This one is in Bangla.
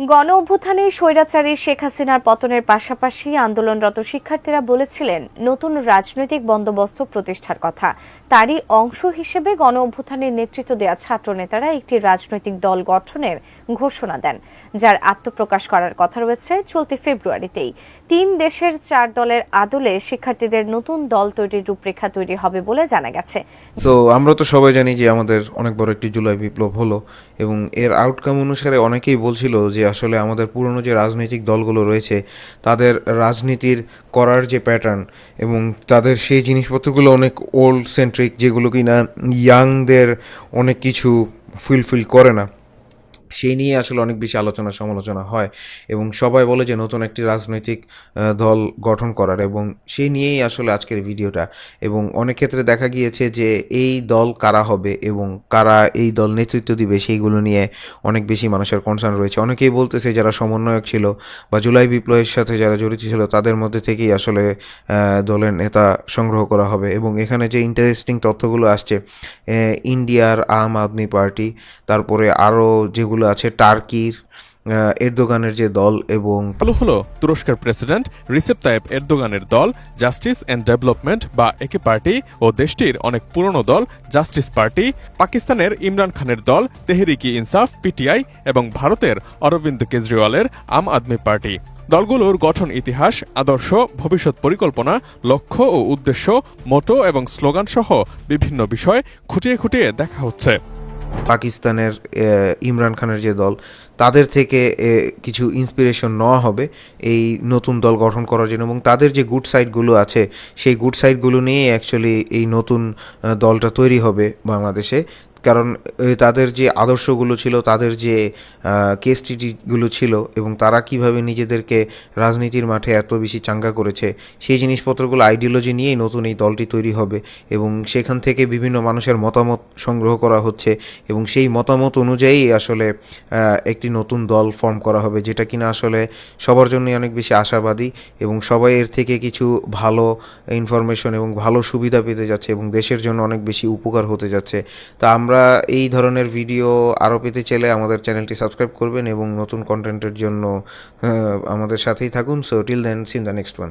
গণ অভ্যুত্থানে স্বৈরাচারী শেখ হাসিনার পতনের পাশাপাশি আন্দোলনরত শিক্ষার্থীরা বলেছিলেন, নতুন রাজনৈতিক বন্দোবস্ত প্রতিষ্ঠার কথা। তারই অংশ হিসেবে গণ অভ্যুত্থানের নেতৃত্ব দেওয়া ছাত্রনেতারা একটি রাজনৈতিক দল গঠনের ঘোষণা দেন, যার আত্মপ্রকাশ করার কথা রয়েছে চলতি ফেব্রুয়ারিতেই। তিন দেশের চার দলের আদলে শিক্ষার্থীদের নতুন দল তৈরির রূপরেখা তৈরি হবে বলে জানা গেছে। তো আমরা তো সবাই জানি যে আমাদের অনেক বড় একটি জুলাই বিপ্লব হলো এবং এর আউটকাম অনুসারে অনেকেই বলছিল যে আসলে আমাদের পুরনো যে রাজনৈতিক দলগুলো রয়েছে, তাদের রাজনীতির করার যে প্যাটার্ন এবং তাদের সেই জিনিসপত্রগুলো অনেক ওল্ড সেন্ট্রিক যেগুলো কিনা ইয়াংদের অনেক কিছু ফিলফিল করে না। সেই নিয়ে আসলে অনেক বেশি আলোচনা সমালোচনা হয় এবং সবাই বলে যে নতুন একটি রাজনৈতিক দল গঠন করার এবং সেই নিয়েই আসলে আজকের ভিডিওটা। এবং অনেক ক্ষেত্রে দেখা গিয়েছে যে এই দল কারা হবে এবং কারা এই দল নেতৃত্ব দিবে সেইগুলো নিয়ে অনেক বেশি মানুষের কনসার্ন রয়েছে। অনেকেই বলতেছে যারা সমন্বয়ক ছিল বা জুলাই বিপ্লবের সাথে যারা জড়িত ছিল তাদের মধ্যে থেকেই আসলে দলের নেতা সংগ্রহ করা হবে এবং এখানে যে ইন্টারেস্টিং তথ্যগুলো আসছে ইন্ডিয়ার আম আদমি পার্টি, তারপরে আরও যেগুলো আছে, টার্কির এরদোগানের যে দল এবং চালু হলো তুরস্কের প্রেসিডেন্ট রিসেপ তাইপ এরদোগানের দল, জাস্টিস অ্যান্ড ডেভেলপমেন্ট বা একে পার্টি ও দেশটির অনেক পুরনো দল, জাস্টিস পার্টি, পাকিস্তানের ইমরান খানের দল, তেহরিকি ইনসাফ, পিটিআই এবং ভারতের অরবিন্দ কেজরিওয়ালের আম আদমি পার্টি। দলগুলোর গঠন ইতিহাস, আদর্শ, ভবিষ্যৎ পরিকল্পনা, লক্ষ্য ও উদ্দেশ্য, মোটো এবং স্লোগান সহ বিভিন্ন বিষয় খুঁটিয়ে খুঁটিয়ে দেখা হচ্ছে। পাকিস্তানের ইমরান খানের যে দল, তাদের থেকে কিছু ইন্সপিরেশন নেওয়া হবে এই নতুন দল গঠন করার জন্য। এবং তাদের যে গুড সাইডগুলো আছে, সেই গুড সাইডগুলো নিয়ে অ্যাকচুয়ালি এই নতুন দলটা তৈরি হবে বাংলাদেশে। কারণ তাদের যে আদর্শগুলো ছিল, তাদের যে কেস ছিল এবং তারা কীভাবে নিজেদেরকে রাজনীতির মাঠে এত বেশি চাঙ্গা করেছে, সেই জিনিসপত্রগুলো আইডিওলজি নিয়েই নতুন এই দলটি তৈরি হবে এবং সেখান থেকে বিভিন্ন মানুষের মতামত সংগ্রহ করা হচ্ছে এবং সেই মতামত অনুযায়ী আসলে একটি নতুন দল ফর্ম করা হবে, যেটা কিনা আসলে সবার জন্যই অনেক বেশি আশাবাদী এবং সবাই এর থেকে কিছু ভালো ইনফরমেশন এবং ভালো সুবিধা পেতে যাচ্ছে এবং দেশের জন্য অনেক বেশি উপকার হতে যাচ্ছে। তো আমরা এই ধরনের ভিডিও আরও পেতে চাইলে আমাদের চ্যানেলটি সাবস্ক্রাইব করবেন এবং নতুন কন্টেন্টের জন্য আমাদের সাথেই থাকুন। So till then see in the next one